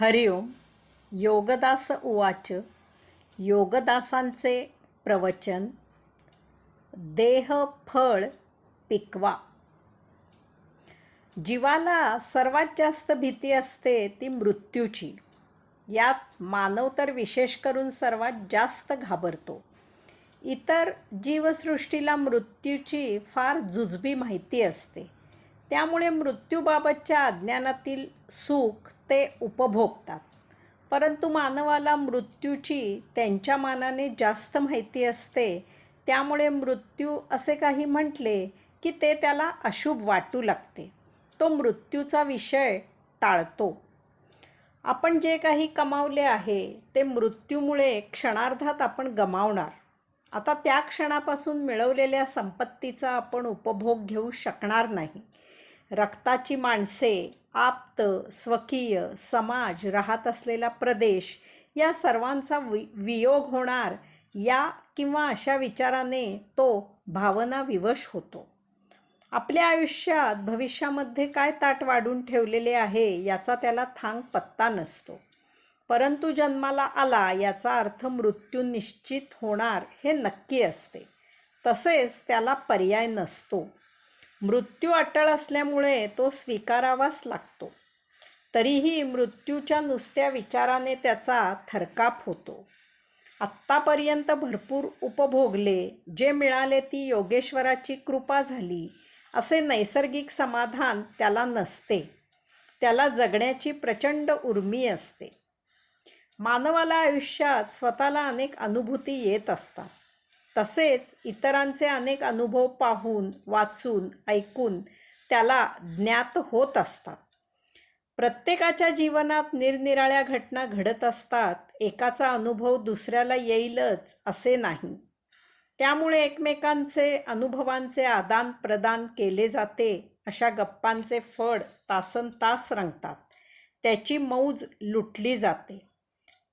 हरिओम योगदास उवाच. योगदासांचे प्रवचन. देह फळ पिकवा. जीवाला सर्वात जास्त भीती असते ती मृत्यूची. यात मानव तर विशेष करून सर्वात जास्त घाबरतो. इतर जीवसृष्टीला मृत्यूची फार जुजबी माहिती असते. त्यामुळे मृत्यूबाबतच्या अज्ञानातील सुख ते उपभोगतात. परंतु मानवाला मृत्यूची त्यांच्या मानाने जास्त माहिती असते. त्यामुळे मृत्यू असे काही म्हटले की ते त्याला अशुभ वाटू लागते. तो मृत्यूचा विषय टाळतो. आपण जे काही कमावले आहे ते मृत्यूमुळे क्षणार्धात आपण गमावणार. आता त्या क्षणापासून मिळवलेल्या संपत्तीचा आपण उपभोग घेऊ शकणार नाही. रक्ताची माणसे आप्त स्वकीय समाज राहत असलेला प्रदेश या सर्वांचा वि वियोग होणार या किंवा अशा विचाराने तो भावना विवश होतो. आपल्या आयुष्यात भविष्यामध्ये काय ताट वाढून ठेवलेले आहे याचा त्याला थांग पत्ता नसतो. परंतु जन्माला आला याचा अर्थ मृत्यू निश्चित होणार हे नक्की असते. तसेच त्याला पर्याय नसतो. मृत्यू अटळ असल्यामुळे तो स्वीकारावाच लागतो. तरीही मृत्यूच्या नुसत्या विचाराने त्याचा थरकाप होतो. आत्तापर्यंत भरपूर उपभोगले जे मिळाले ती योगेश्वराची कृपा झाली असे नैसर्गिक समाधान त्याला नसते. त्याला जगण्याची प्रचंड उर्मी असते. मानवाला आयुष्यात स्वतःला अनेक अनुभूती येत असतात. तसेच इतरांचे अनेक अनुभव पाहून वाचून ऐकून त्याला ज्ञात होत असतात. प्रत्येकाच्या जीवनात निरनिराळ्या घटना घडत असतात एकाचा अनुभव दुसऱ्याला येईलच असे नाही. त्यामुळे एकमेकांचे अनुभवांचे आदान प्रदान केले जाते अशा गप्पांचे फळ तासन तास रंगतात त्याची मौज लुटली जाते.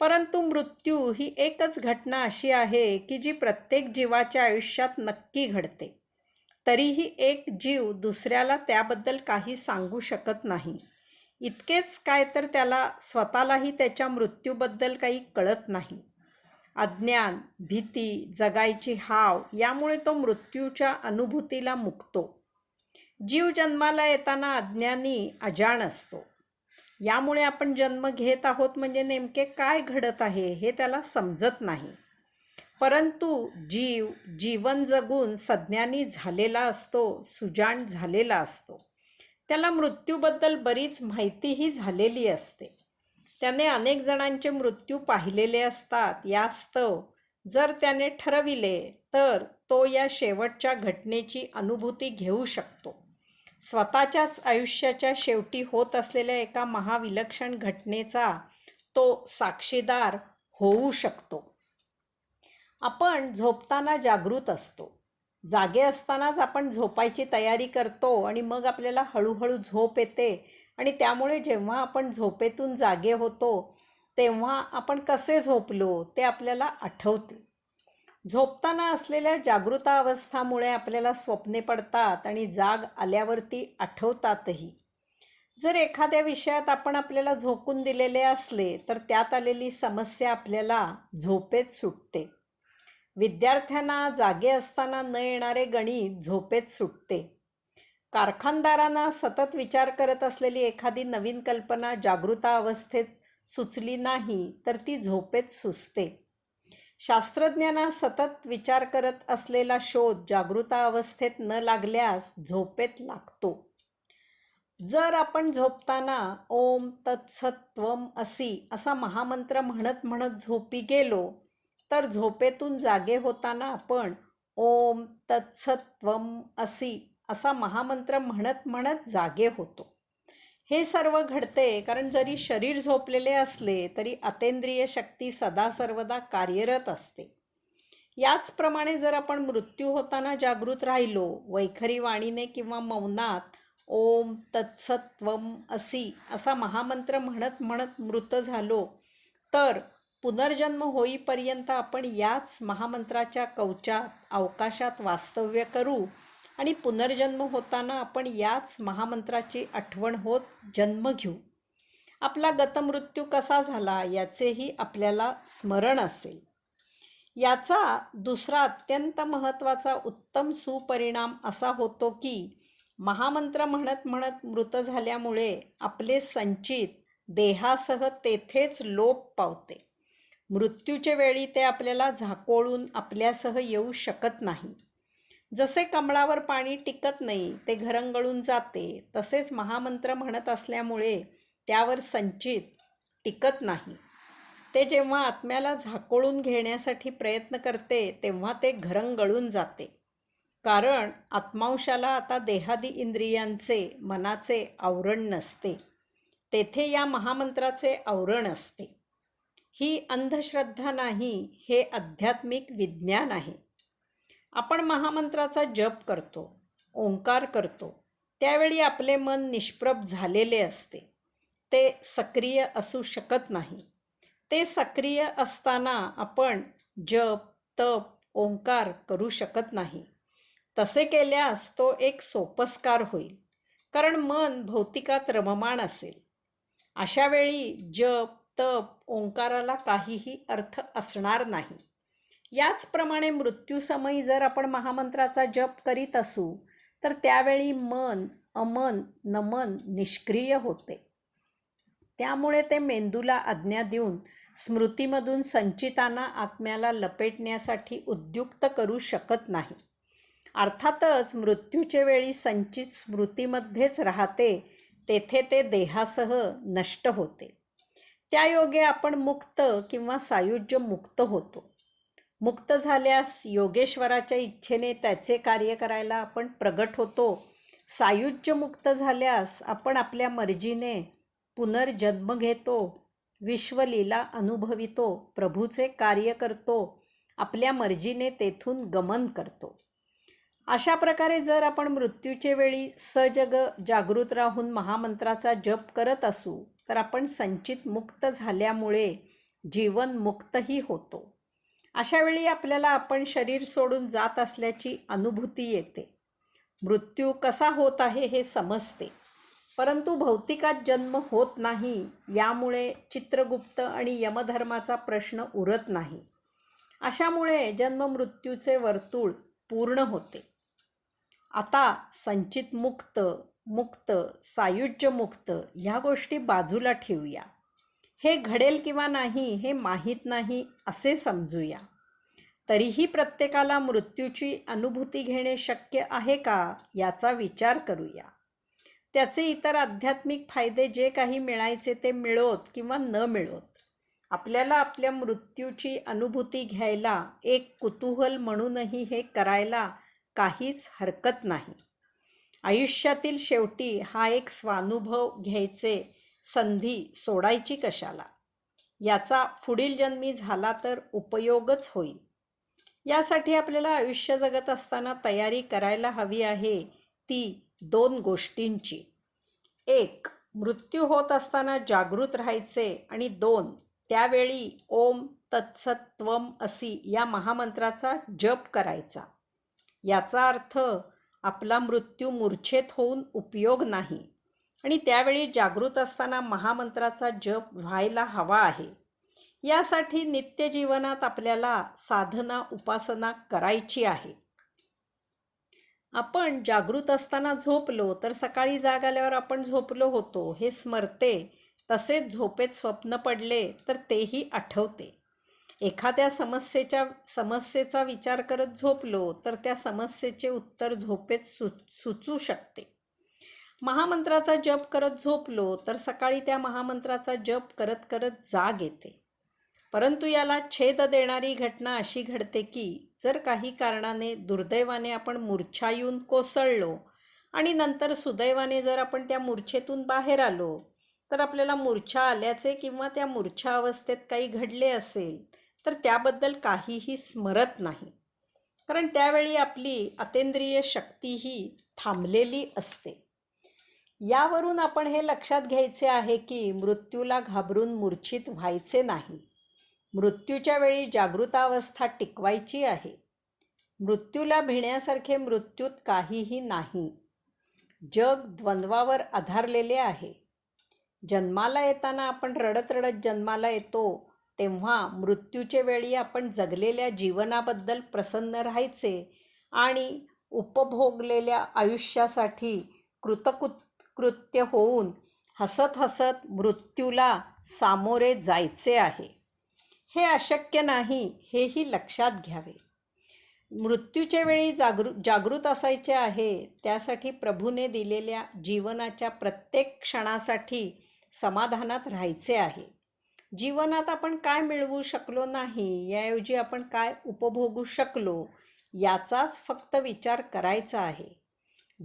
परंतु मृत्यू ही एकच घटना अशी आहे की जी प्रत्येक जीवाच्या आयुष्यात नक्की घडते. तरीही एक जीव दुसऱ्याला त्याबद्दल काही सांगू शकत नाही. इतकेच काय तर त्याला स्वतःलाही त्याच्या मृत्यूबद्दल काही कळत नाही. अज्ञान भीती जगायची हाव यामुळे तो मृत्यूच्या अनुभूतीला मुकतो. जीव जन्माला येताना अज्ञानी अजाण असतो. यामुळे आपण जन्म घेत आहोत म्हणजे नेमके काय घडत आहे हे त्याला समजत नाही. परंतु जीव जीवन जगून सज्ञानी झालेला असतो सुजाण झालेला असतो. त्याला मृत्यूबद्दल बरीच माहितीही झालेली असते. त्याने अनेक जणांचे मृत्यू पाहिलेले असतात यास्तव जर त्याने ठरविले तर तो या शेवटच्या घटनेची अनुभूती घेऊ शकतो. स्वतःच्याच आयुष्याच्या शेवटी होत असलेल्या एका महाविलक्षण घटनेचा तो साक्षीदार होऊ शकतो. आपण झोपताना जागृत असतो. जागे असतानाच आपण झोपायची तयारी करतो आणि मग आपल्याला हळूहळू झोप येते आणि त्यामुळे जेव्हा आपण झोपेतून जागे होतो तेव्हा आपण कसे झोपलो ते आपल्याला आठवते. झोपताना असलेल्या जागृतावस्थामुळे आपल्याला स्वप्ने पडतात आणि जाग आल्यावरती आठवतातही. जर एखाद्या विषयात आपण आपल्याला झोकून दिलेले असले तर त्यात आलेली समस्या आपल्याला झोपेत सुटते. विद्यार्थ्यांना जागे असताना न येणारे गणित झोपेत सुटते. कारखानदारांना सतत विचार करत असलेली एखादी नवीन कल्पना जागृता अवस्थेत सुचली नाही तर ती झोपेत सुचते. शास्त्रज्ञांना सतत विचार करत असलेला शोध जागृता अवस्थेत न लागल्यास झोपेत लागतो. जर आपण झोपताना ओम तत्सत्वम असी असा महामंत्र म्हणत म्हणत झोपी गेलो तर झोपेतून जागे होताना आपण ओम तत्सत्वम असी असा महामंत्र म्हणत म्हणत जागे होतो. हे सर्व घडते कारण जरी शरीर झोपलेले असले तरी अतेंद्रिय शक्ती सदा सर्वदा कार्यरत असते. याचप्रमाणे जर आपण मृत्यू होताना जागृत राहिलो वैखरी वाणीने किंवा मौनात ओम तत्सत्वम असी असा महामंत्र म्हणत म्हणत मृत झालो तर पुनर्जन्म होईपर्यंत आपण याच महामंत्राच्या कवचात अवकाशात वास्तव्य करू आणि पुनर्जन्म होताना आपण याच महामंत्राची आठवण होत जन्म घेऊ. आपला गतमृत्यू कसा झाला याचेही आपल्याला स्मरण असेल. याचा दुसरा अत्यंत महत्त्वाचा उत्तम सुपरिणाम असा होतो की महामंत्र म्हणत म्हणत मृत झाल्यामुळे आपले संचित देहासह तेथेच लोप पावते. मृत्यूच्या वेळी ते आपल्याला झाकोळून आपल्यासह येऊ शकत नाही. जसे कमळावर पाणी टिकत नाही ते घरंगळून जाते. तसेच महामंत्र म्हणत असल्यामुळे त्यावर संचित टिकत नाही. ते जेव्हा आत्म्याला झाकोळून घेण्यासाठी प्रयत्न करते तेव्हा ते घरंगळून जाते. कारण आत्मांशाला आता देहादी इंद्रियांचे मनाचे आवरण नसते. तेथे या महामंत्राचे आवरण असते. ही अंधश्रद्धा नाही हे आध्यात्मिक विज्ञान आहे. आपण महामंत्राचा जप करतो ओंकार करतो त्यावेळी आपले मन निष्प्रभ झालेले असते. ते सक्रिय असू शकत नाही. ते सक्रिय असताना आपण जप तप ओंकार करू शकत नाही. तसे केल्यास तो एक सोपस्कार होईल कारण मन भौतिकात रममाण असेल. अशावेळी जप तप ओंकाराला काहीही अर्थ असणार नाही. याचप्रमाणे मृत्यूसमयी जर आपण महामंत्राचा जप करीत असू तर त्यावेळी मन अमन नमन निष्क्रिय होते. त्यामुळे ते मेंदूला आज्ञा देऊन स्मृतीमधून संचितांना आत्म्याला लपेटण्यासाठी उद्युक्त करू शकत नाही. अर्थातच मृत्यूच्या वेळी संचित स्मृतीमध्येच राहते तेथे ते देहासह नष्ट होते. त्यायोगे आपण मुक्त किंवा सायुज्य मुक्त होतो. मुक्त झाल्यास योगेश्वराच्या इच्छेने त्याचे कार्य करायला आपण प्रगट होतो. सायुज्य मुक्त झाल्यास आपण आपल्या मर्जीने पुनर्जन्म घेतो. विश्वलीला अनुभवितो प्रभूचे कार्य करतो आपल्या मर्जीने तेथून गमन करतो. अशा प्रकारे जर आपण मृत्यूचे वेळी सजग जागृत राहून महामंत्राचा जप करत असू तर आपण संचित मुक्त झाल्यामुळे जीवन मुक्तही होतो. अशावेळी आपल्याला आपण शरीर सोडून जात असल्याची अनुभूती येते. मृत्यू कसा होत आहे हे समजते. परंतु भौतिकात जन्म होत नाही यामुळे चित्रगुप्त आणि यमधर्माचा प्रश्न उरत नाही. अशामुळे जन्ममृत्यूचे वर्तुळ पूर्ण होते. आता संचित मुक्त मुक्त सायुज्य मुक्त ह्या गोष्टी बाजूला ठेवूया. हे घडेल किंवा नाही हे माहीत नाही असे समजूया. तरीही प्रत्येकाला मृत्यूची अनुभूती घेणे शक्य आहे का याचा विचार करूया. त्याचे इतर आध्यात्मिक फायदे जे काही मिळायचे ते मिळोत किंवा न मिळोत. आपल्याला आपल्या मृत्यूची अनुभूती घ्यायला एक कुतूहल म्हणूनही हे करायला काहीच हरकत नाही. आयुष्यातील शेवटी हा एक स्वानुभव घ्यायचे संधी सोडायची कशाला? याचा पुढील जन्मी झाला तर उपयोगच होईल. यासाठी आपल्याला आयुष्य जगत असताना तयारी करायला हवी आहे ती दोन गोष्टींची. एक मृत्यू होत असताना जागृत राहायचे आणि दोन त्यावेळी ओम तत्सत्वम असी या महामंत्राचा जप करायचा. याचा अर्थ आपला मृत्यू मूर्छेत होऊन उपयोग नाही. आणि त्यावेळी जागृत असताना महामंत्राचा जप व्हायला हवा आहे. यासाठी नित्यजीवनात आपल्याला साधना उपासना करायची आहे. आपण जागृत असताना झोपलो तर सकाळी जाग आल्यावर आपण झोपलो होतो हे स्मरते. तसेच झोपेत स्वप्न पडले तर तेही आठवते. एखाद्या समस्येच्या समस्येचा विचार करत झोपलो तर त्या समस्येचे उत्तर झोपेत सु सुचू शकते. महामंत्राचा जप करत झोपलो तर सकाळी त्या महामंत्राचा जप करत करत जाग येते. परंतु याला छेद देणारी घटना अशी घडते की जर काही कारणाने दुर्दैवाने आपण मूर्छा येऊन कोसळलो आणि नंतर सुदैवाने जर आपण त्या मूर्छेतून बाहेर आलो तर आपल्याला मूर्छा आल्याचे किंवा त्या मूर्छा अवस्थेत काही घडले असेल तर त्याबद्दल काहीही स्मरत नाही. कारण त्यावेळी आपली अतेंद्रिय शक्तीही थांबलेली असते. यावरून आपण हे लक्षात घ्यायचे आहे की मृत्यूला घाबरून मूर्छित व्हायचे नाही. मृत्यूच्या वेळी जागृतावस्था टिकवायची आहे. मृत्यूला भिण्यासारखे मृत्यूत काहीही नाही. जग द्वंद्वावर आधारलेले आहे. जन्माला येताना आपण रडत रडत जन्माला येतो तेव्हा मृत्यूच्या वेळी आपण जगलेल्या जीवनाबद्दल प्रसन्न राहायचे आणि उपभोगलेल्या आयुष्यासाठी कृतकृत कृत्य होऊन हसत हसत मृत्यूला सामोरे जायचे आहे. हे अशक्य नाही हेही लक्षात घ्यावे. मृत्यूच्या वेळी जागृ जागृत असायचे आहे त्यासाठी प्रभूने दिलेल्या जीवनाच्या प्रत्येक क्षणासाठी समाधानात राहायचे आहे. जीवनात आपण काय मिळवू शकलो नाही याऐवजी आपण काय उपभोगू शकलो याचाच फक्त विचार करायचा आहे.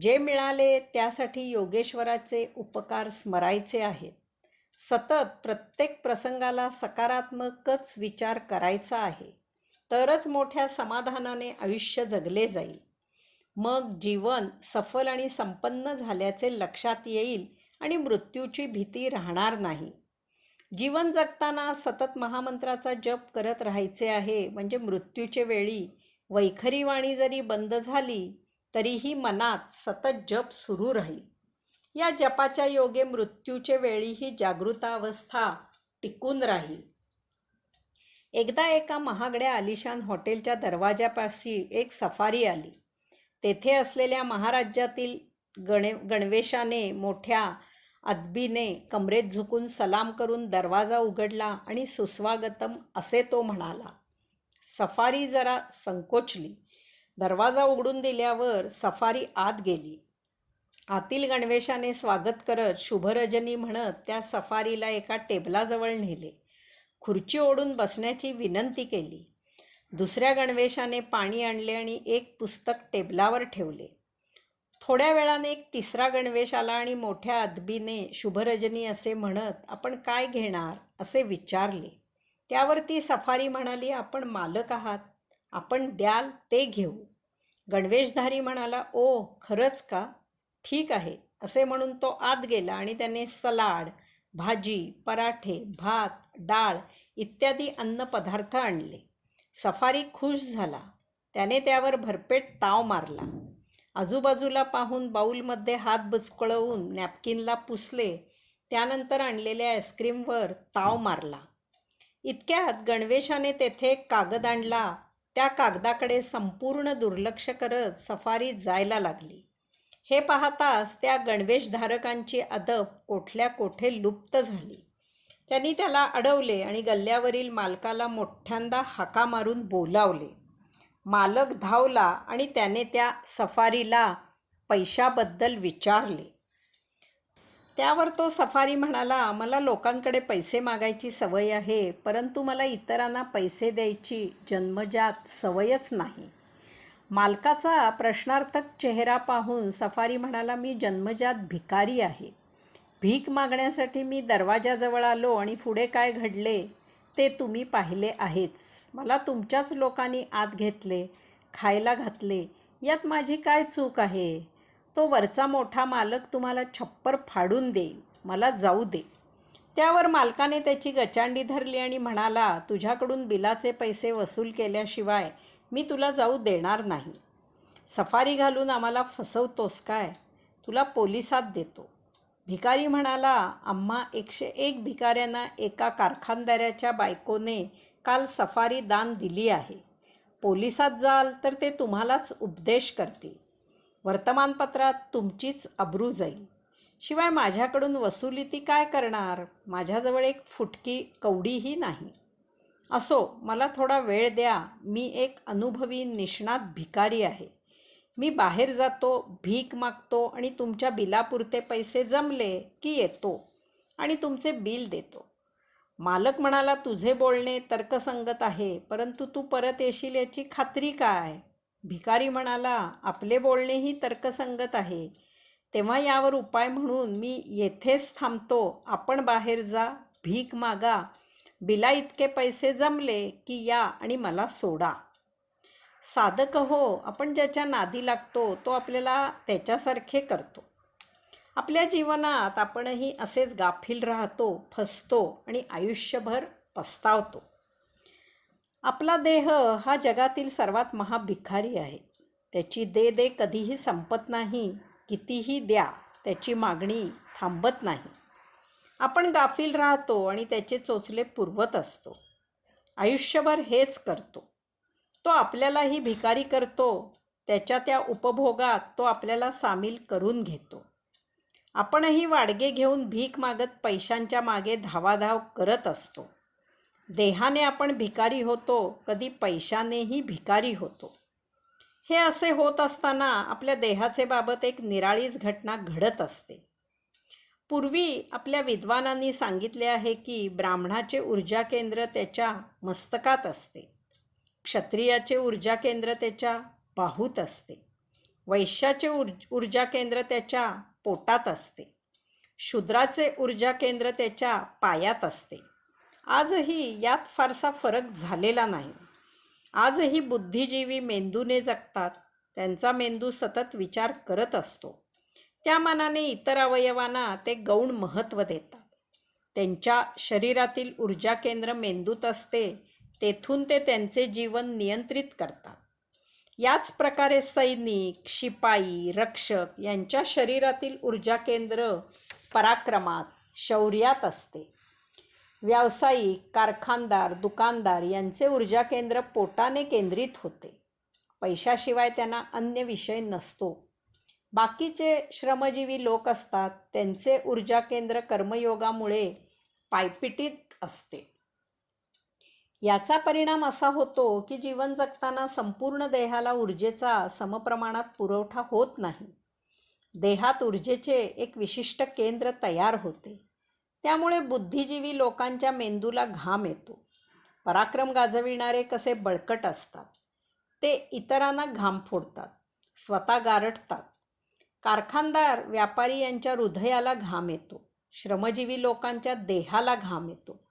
जे मिळाले त्यासाठी योगेश्वराचे उपकार स्मरायचे आहेत. सतत प्रत्येक प्रसंगाला सकारात्मकच विचार करायचा आहे. तरच मोठ्या समाधानाने आयुष्य जगले जाईल. मग जीवन सफल आणि संपन्न झाल्याचे लक्षात येईल आणि मृत्यूची भीती राहणार नाही. जीवन जगताना सतत महामंत्राचा जप करत राहायचे आहे म्हणजे मृत्यूचे वेळी वैखरी वाणी जरी बंद झाली तरीही मनात सतत जप सुरू राहील. या जपाच्या योगे मृत्यूचे वेळीही जागृतावस्था टिकून राहील. एकदा एका महागड्या आलिशान हॉटेलच्या दरवाजापाशी एक सफारी आली. तेथे असलेल्या महाराज्यातील गणे गणवेशाने मोठ्या अदबीने कमरेत झुकून सलाम करून दरवाजा उघडला आणि सुस्वागतम असे तो म्हणाला सफारी जरा संकोचली. दरवाजा उघडून दिल्यावर सफारी आत गेली. आतील गणवेशाने स्वागत करत शुभरजनी म्हणत त्या सफारीला एका टेबलाजवळ नेले. खुर्ची ओढून बसण्याची विनंती केली. दुसऱ्या गणवेशाने पाणी आणले आणि एक पुस्तक टेबलावर ठेवले. थोड्या वेळाने एक तिसरा गणवेश आला आणि मोठ्या अदबीने शुभरजनी असे म्हणत आपण काय घेणार? असे विचारले. त्यावर ती सफारी म्हणाली आपण मालक आहात. आपण द्याल ते घेऊ. गणवेशधारी म्हणाला ओ खरंच का? ठीक आहे. असे म्हणून तो आत गेला आणि त्याने सलाड भाजी पराठे भात डाळ इत्यादी अन्नपदार्थ आणले. सफारी खुश झाला. त्याने त्यावर भरपेट ताव मारला. आजूबाजूला पाहून बाऊलमध्ये हात बुचकळवून नॅपकिनला पुसले. त्यानंतर आणलेल्या आईस्क्रीमवर ताव मारला. इतक्यात गणवेशाने तेथे कागद आणला. त्या कागदाकडे संपूर्ण दुर्लक्ष करत सफारी जायला लागली. हे पाहताच त्या गणवेशधारकांची अदब कोठल्या कोठे लुप्त झाली. त्यांनी त्याला अडवले आणि गल्ल्यावरील मालकाला मोठ्यांदा हाका मारून बोलावले. मालक धावला आणि त्याने त्या सफारीला पैशाबद्दल विचारले. त्यावर तो सफारी म्हणाला मला लोकांकडे पैसे मागायची सवय आहे परंतु मला इतरांना पैसे द्यायची जन्मजात सवयच नाही. मालकाचा प्रश्नार्थक चेहरा पाहून सफारी म्हणाला मी जन्मजात भिकारी आहे. भीक मागण्यासाठी मी दरवाजाजवळ आलो आणि पुढे काय घडले ते तुम्ही पाहिले आहेच. मला तुमच्याच लोकांनी आत घेतले खायला घातले. यात माझी काय चूक आहे? तो वरचा मोठा मालक तुम्हाला छप्पर फाडून देईल. मला जाऊ दे. त्यावर मालकाने त्याची गचांडी धरली आणि म्हणाला तुझ्याकडून बिलाचे पैसे वसूल केल्याशिवाय मी तुला जाऊ देणार नाही. सफारी घालून आम्हाला फसवतोस काय? तुला पोलिसात देतो. भिकारी म्हणाला आम्हा एकशे एक भिकाऱ्यांना एका कारखानदाऱ्याच्या बायकोने काल सफारी दान दिली आहे. पोलिसात जाल तर ते तुम्हालाच उपदेश करतील. वर्तमानपत्रात तुमचीच अब्रू जाईल. शिवाय माझ्याकडून वसुली ती काय करणार? माझ्याजवळ एक फुटकी कवडीही नाही. असो मला थोडा वेळ द्या. मी एक अनुभवी निष्णात भिकारी आहे. मी बाहेर जातो भीक मागतो आणि तुमच्या बिलापुरते पैसे जमले की येतो आणि तुमचे बिल देतो. मालक म्हणाला तुझे बोलणे तर्कसंगत आहे परंतु तू परत येशील याची खात्री काय? भिकारी म्हणाला आपले बोलणेही तर्कसंगत आहे. तेव्हा यावर उपाय म्हणून मी येथेच थांबतो. आपण बाहेर जा भीक मागा. बिला इतके पैसे जमले की या आणि मला सोडा. साधक हो आपण ज्याच्या नादी लागतो तो आपल्याला त्याच्यासारखे करतो. आपल्या जीवनात आपणही असेच गाफील राहतो फसतो आणि आयुष्यभर पस्तावतो. आपला देह हा जगातील सर्वात महाभिखारी आहे. त्याची दे दे कधीही संपत नाही कितीही द्या त्याची मागणी थांबत नाही. आपण गाफील राहतो आणि त्याचे चोचले पुरवत असतो. आयुष्यभर हेच करतो. तो आपल्यालाही भिकारी करतो त्याच्या त्या उपभोगात तो आपल्याला सामील करून घेतो. आपणही वाडगे घेऊन भीक मागत पैशांच्या मागे धावाधाव करत असतो. देहाने आपण भिकारी होतो कधी पैशानेही भिकारी होतो. हे असे होत असताना आपल्या देहाचे बाबत एक निराळीच घटना घडत असते. पूर्वी आपल्या विद्वानांनी सांगितले आहे की ब्राह्मणाचे ऊर्जा केंद्र त्याच्या मस्तकात असते. क्षत्रियाचे ऊर्जा केंद्र त्याच्या बाहूत असते. वैश्याचे ऊर्ज ऊर्जा केंद्र त्याच्या पोटात असते. शूद्राचे ऊर्जा केंद्र त्याच्या पायात असते. आजही यात फारसा फरक झालेला नाही. आजही बुद्धिजीवी मेंदूने जगतात त्यांचा मेंदू सतत विचार करत असतो. त्या मानाने इतर अवयवांना ते गौण महत्त्व देतात. त्यांच्या शरीरातील ऊर्जा केंद्र मेंदूत असते तेथून ते त्यांचे जीवन नियंत्रित करतात. याच प्रकारे सैनिक शिपाई रक्षक यांच्या शरीरातील ऊर्जा केंद्र पराक्रमात शौर्यात असते. व्यावसायिक कारखानदार दुकानदार यांचे ऊर्जा केंद्र पोटाने केंद्रित होते. पैशाशिवाय त्यांना अन्य विषय नसतो. बाकीचे श्रमजीवी लोक असतात त्यांचे ऊर्जा केंद्र कर्मयोगामुळे पायपिटीत असते. याचा परिणाम असा होतो की जीवन जगताना संपूर्ण देहाला ऊर्जेचा समप्रमाणात पुरवठा होत नाही. देहात ऊर्जेचे एक विशिष्ट केंद्र तयार होते. त्यामुळे बुद्धिजीवी लोकांच्या मेंदूला घाम येतो. पराक्रम गाजविणारे कसे बळकट असतात. ते इतरांना घाम फोडतात. स्वतः गारठतात. कारखानदार व्यापारी यांच्या हृदयाला घाम येतो. श्रमजीवी लोकांच्या देहाला घाम येतो.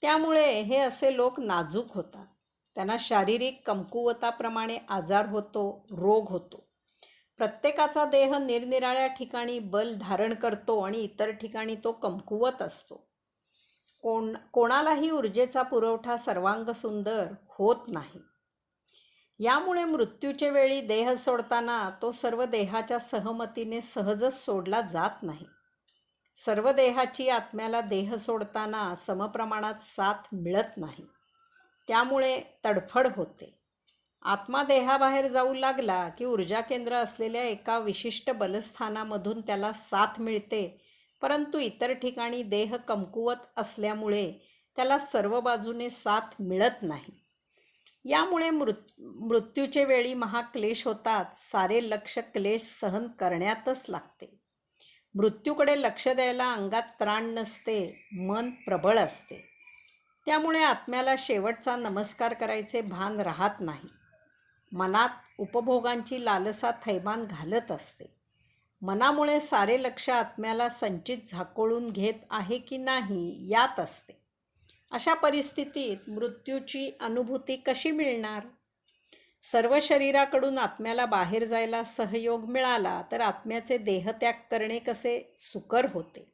त्यामुळे हे असे लोक नाजूक होतात. त्यांना शारीरिक कमकुवताप्रमाणे आजार होतो रोग होतो. प्रत्येकाचा देह निरनिराळ्या ठिकाणी बल धारण करतो आणि इतर ठिकाणी तो कमकुवत असतो. कोण कोणालाही ऊर्जेचा पुरवठा सर्वांग सुंदर होत नाही. यामुळे मृत्यूचे वेळी देह सोडताना तो सर्व देहाच्या सहमतीने सहजच सोडला जात नाही. सर्व देहाची आत्म्याला देह सोडताना समप्रमाणात साथ मिळत नाही. त्यामुळे तडफड होते. आत्मा देहाबाहेर जाऊ लागला की ऊर्जा केंद्र असलेल्या एका विशिष्ट बलस्थानामधून त्याला साथ मिळते. परंतु इतर ठिकाणी देह कमकुवत असल्यामुळे त्याला सर्व बाजूने साथ मिळत नाही. यामुळे मृत मृत्यूचे वेळी महाक्लेश होतात. सारे लक्ष क्लेश सहन करण्यातच लागते. मृत्यूकडे लक्ष द्यायला अंगात त्राण नसते मन प्रबळ असते. त्यामुळे आत्म्याला शेवटचा नमस्कार करायचे भान राहत नाही. मनात उपभोगांची लालसा थैमान घालत असते. मनामुळे सारे लक्ष आत्म्याला संचित झाकोळून घेत आहे की नाही यात असते. अशा परिस्थितीत मृत्यूची अनुभूती कशी मिळणार? सर्व शरीराकडून आत्म्याला बाहेर जायला सहयोग मिळाला तर आत्म्याचे देहत्याग करणे कसे सुकर होते?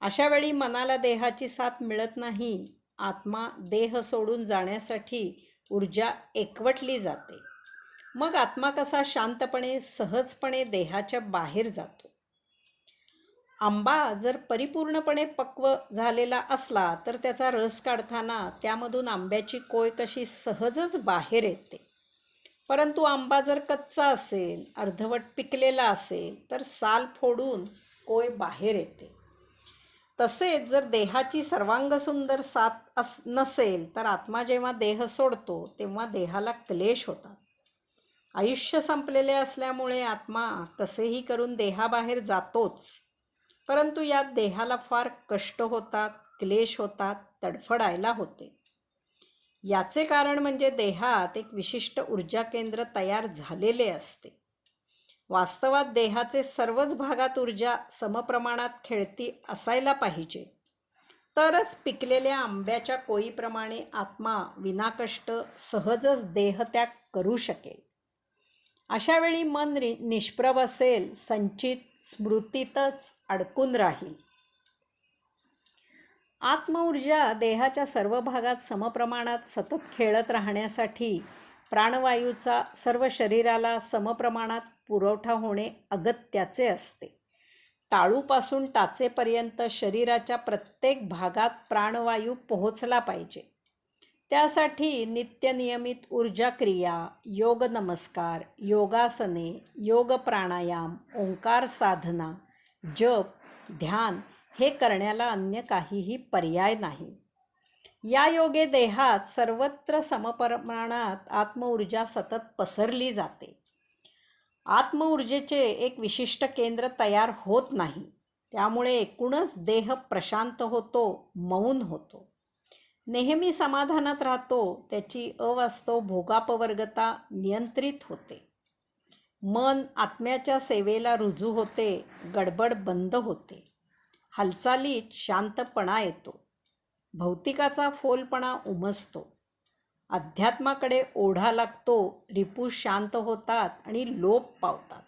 अशा वेळी मनाला देहाची साथ मिळत नाही. आत्मा देह सोडून जाण्यासाठी ऊर्जा एकवटली जाते. मग आत्मा कसा शांतपणे सहजपणे देहाच्या बाहेर जातो. आंबा जर परिपूर्णपणे पक्व झालेला असला तर त्याचा रस काढताना त्यामधून आंब्याची कोय कशी सहजच बाहेर येते. परंतु आंबा जर कच्चा असेल अर्धवट पिकलेला असेल तर साल फोडून कोय बाहेर येते. तसेच जर देहाची सर्वांगसुंदर साथ अस नसेल तर आत्मा जेव्हा देह सोडतो तेव्हा देहाला क्लेश होतात. आयुष्य संपलेले असल्यामुळे आत्मा कसेही करून देहाबाहेर जातोच. परंतु यात देहाला फार कष्ट होतात क्लेश होतात तडफडायला होते. याचे कारण म्हणजे देहात एक विशिष्ट ऊर्जा केंद्र तयार झालेले असते. वास्तवात देहाचे सर्वच भागात ऊर्जा समप्रमाणात खेळती असायला पाहिजे. तरच पिकलेल्या आंब्याच्या कोळीप्रमाणे आत्मा विनाकष्ट सहजच देहत्याग करू शकेल. अशावेळी मन नि निष्प्रभ असेल संचित स्मृतीतच अडकून राहील. आत्मऊर्जा देहाच्या सर्व भागात समप्रमाणात सतत खेळत राहण्यासाठी प्राणवायूचा सर्व शरीराला समप्रमाणात पुरवठा होणे अगत्याचे असते. टाळूपासून टाचेपर्यंत शरीराच्या प्रत्येक भागात प्राणवायू पोहोचला पाहिजे. त्यासाठी नित्यनियमित ऊर्जा क्रिया योग नमस्कार योगासने योग प्राणायाम ओंकार साधना जप ध्यान हे करण्याला अन्य काहीही पर्याय नाही. या योगे देहात सर्वत्र समप्रमाणात आत्मऊर्जा सतत पसरली जाते. आत्मऊर्जेचे एक विशिष्ट केंद्र तयार होत नाही. त्यामुळे एकूणच देह प्रशांत होतो मौन होतो. नेहमी समाधानात राहतो त्याची अवास्तव भोगापवर्गता नियंत्रित होते. मन आत्म्याच्या सेवेला रुजू होते गडबड बंद होते. हालचालीत शांतपणा येतो. भौतिकाचा फोलपणा उमसतो. अध्यात्माकडे ओढा लागतो रिपू शांत होतात आणि लोप पावतात.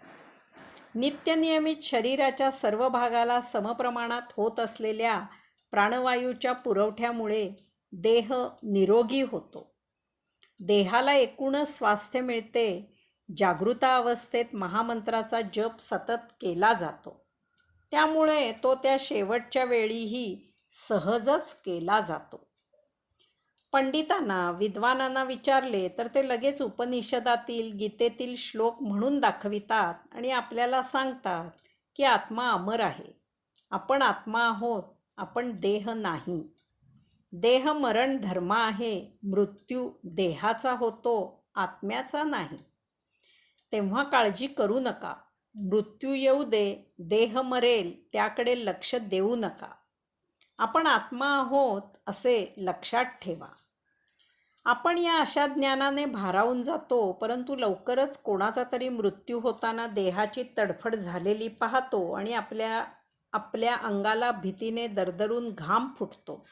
नित्यनियमित शरीराच्या सर्व भागाला समप्रमाणात होत असलेल्या प्राणवायूच्या पुरवठ्यामुळे देह निरोगी होतो. देहाला एकूणच स्वास्थ्य मिळते जागृता अवस्थेत महामंत्राचा जप सतत केला जातो. त्यामुळे तो त्या शेवटच्या वेळीही सहजच केला जातो. पंडितांना विद्वानांना विचारले तर ते लगेच उपनिषदातील गीतेतील श्लोक म्हणून दाखवितात आणि आपल्याला सांगतात की आत्मा अमर आहे. आपण आत्मा आहोत आपण देह नाही. देह मरण धर्म आहे मृत्यू देहाचा होतो आत्म्याचा नाही. तेव्हा काळजी करू नका. मृत्यू येऊ दे देह मरेल त्याकडे लक्ष देऊ नका. आपण आत्मा आहोत असे लक्षात ठेवा. आपण या अशा ज्ञानाने भारावून जातो परंतु लवकरच कोणाचा तरी मृत्यू होताना देहाची तडफड झालेली पाहतो आणि आपल्या आपल्या अंगाला भीतीने दरदरून घाम फुटतो.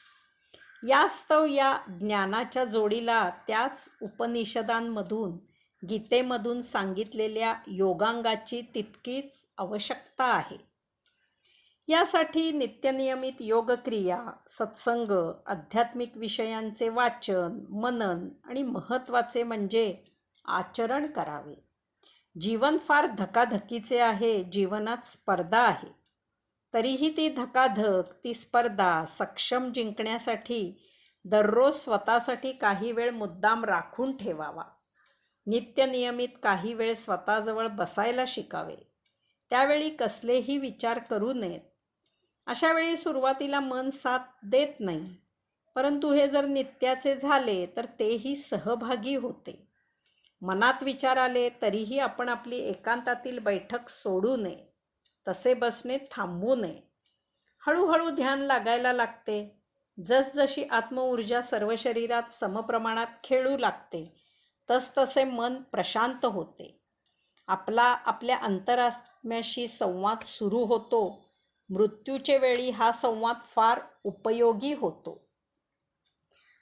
यास्तव या ज्ञानाच्या जोडीला त्याच उपनिषदांमधून गीतेमधून सांगितलेल्या योगांगाची तितकीच आवश्यकता आहे. यासाठी नित्यनियमित योगक्रिया सत्संग आध्यात्मिक विषयांचे वाचन मनन आणि महत्त्वाचे म्हणजे आचरण करावे. जीवन फार धकाधकीचे आहे जीवनात स्पर्धा आहे. तरीही ती धकाधक ती स्पर्धा सक्षम जिंकण्यासाठी दररोज स्वतःसाठी काही वेळ मुद्दाम राखून ठेवावा. नित्यनियमित काही वेळ स्वतःजवळ बसायला शिकावे. त्यावेळी कसलेही विचार करू नयेत. अशा वेळी सुरुवातीला मन साथ देत नाही. परंतु हे जर नित्याचे झाले तर तेही सहभागी होते. मनात विचार आले तरीही आपण आपली एकांतातील बैठक सोडू नये. तसे बसणे थांबू नये. हळूहळू ध्यान लागायला लागते. जसजशी आत्मऊर्जा सर्व शरीरात समप्रमाणात खेळू लागते तसतसे मन प्रशांत होते. आपला आपल्या अंतरात्म्याशी संवाद सुरू होतो. मृत्यूचे वेळी हा संवाद फार उपयोगी होतो.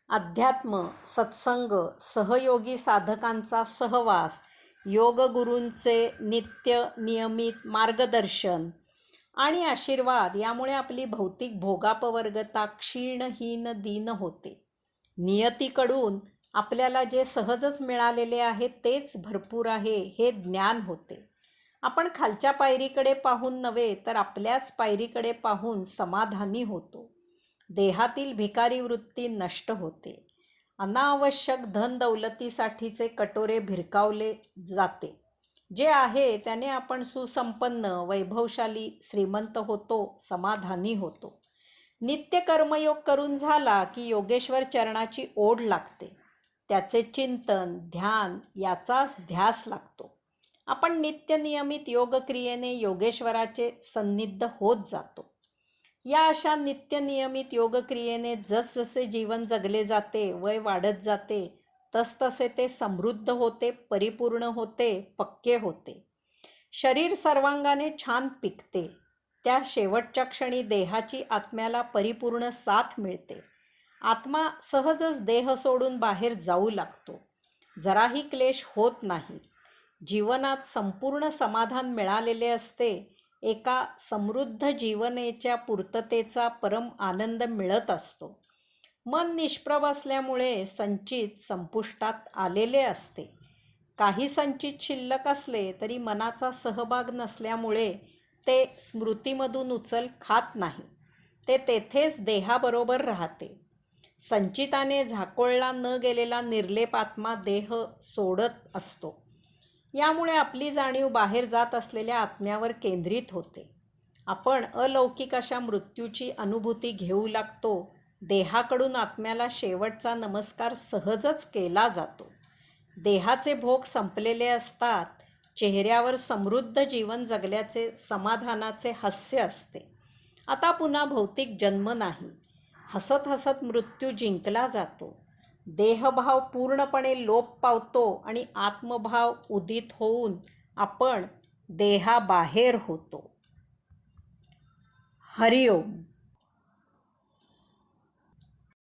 अध्यात्म सत्संग सहयोगी साधकांचा सहवास योगगुरूंचे नित्य नियमित मार्गदर्शन आणि आशीर्वाद यामुळे आपली भौतिक भोगापवर्गता क्षीणहीन दीन होते. नियतीकडून आपल्याला जे सहजच मिळालेले आहे तेच भरपूर आहे हे ज्ञान होते. आपण खालच्या पायरीकडे पाहून नव्हे तर आपल्याच पायरीकडे पाहून समाधानी होतो. देहातील भिकारी वृत्ती नष्ट होते. अनावश्यक धन दौलतीसाठीचे कटोरे भिरकावले जाते. जे आहे त्याने आपण सुसंपन्न वैभवशाली श्रीमंत होतो समाधानी होतो. नित्य कर्मयोग करून झाला की योगेश्वर चरणाची ओढ लागते. त्याचे चिंतन ध्यान याचाच ध्यास लागतो. आपण नित्यनियमित योगक्रियेने योगेश्वराचे सन्निध होत जातो. या अशा नित्यनियमित योगक्रियेने जसजसे जीवन जगले जाते वय वाढत जाते तसतसे ते समृद्ध होते परिपूर्ण होते पक्के होते. शरीर सर्वांगाने छान पिकते. त्या शेवटच्या क्षणी देहाची आत्म्याला परिपूर्ण साथ मिळते. आत्मा सहजच देह सोडून बाहेर जाऊ लागतो. जराही क्लेश होत नाही. जीवनात संपूर्ण समाधान मिळालेले असते. एका समृद्ध जीवनेच्या पूर्ततेचा परम आनंद मिळत असतो. मन निष्प्रभ असल्यामुळे संचित संपुष्टात आलेले असते. काही संचित शिल्लक असले तरी मनाचा सहभाग नसल्यामुळे ते स्मृतीमधून उचल खात नाही. ते तेथेच देहाबरोबर राहते. संचिताने झाकोळला न गेलेला निर्लेप आत्मा देह सोडत असतो. यामुळे आपली जाणीव बाहेर जात असलेल्या आत्म्यावर केंद्रित होते. आपण अलौकिक अशा मृत्यूची अनुभूती घेऊ लागतो. देहाकडून आत्म्याला शेवटचा नमस्कार सहजच केला जातो. देहाचे भोग संपलेले असतात. चेहऱ्यावर समृद्ध जीवन जगल्याचे समाधानाचे हास्य असते. आता पुन्हा भौतिक जन्म नाही. हसत हसत मृत्यू जिंकला जातो. देहभाव पूर्णपणे लोप पावतो आणि आत्मभाव उदित होऊन आपण देहाबाहेर होतो. हरिओम.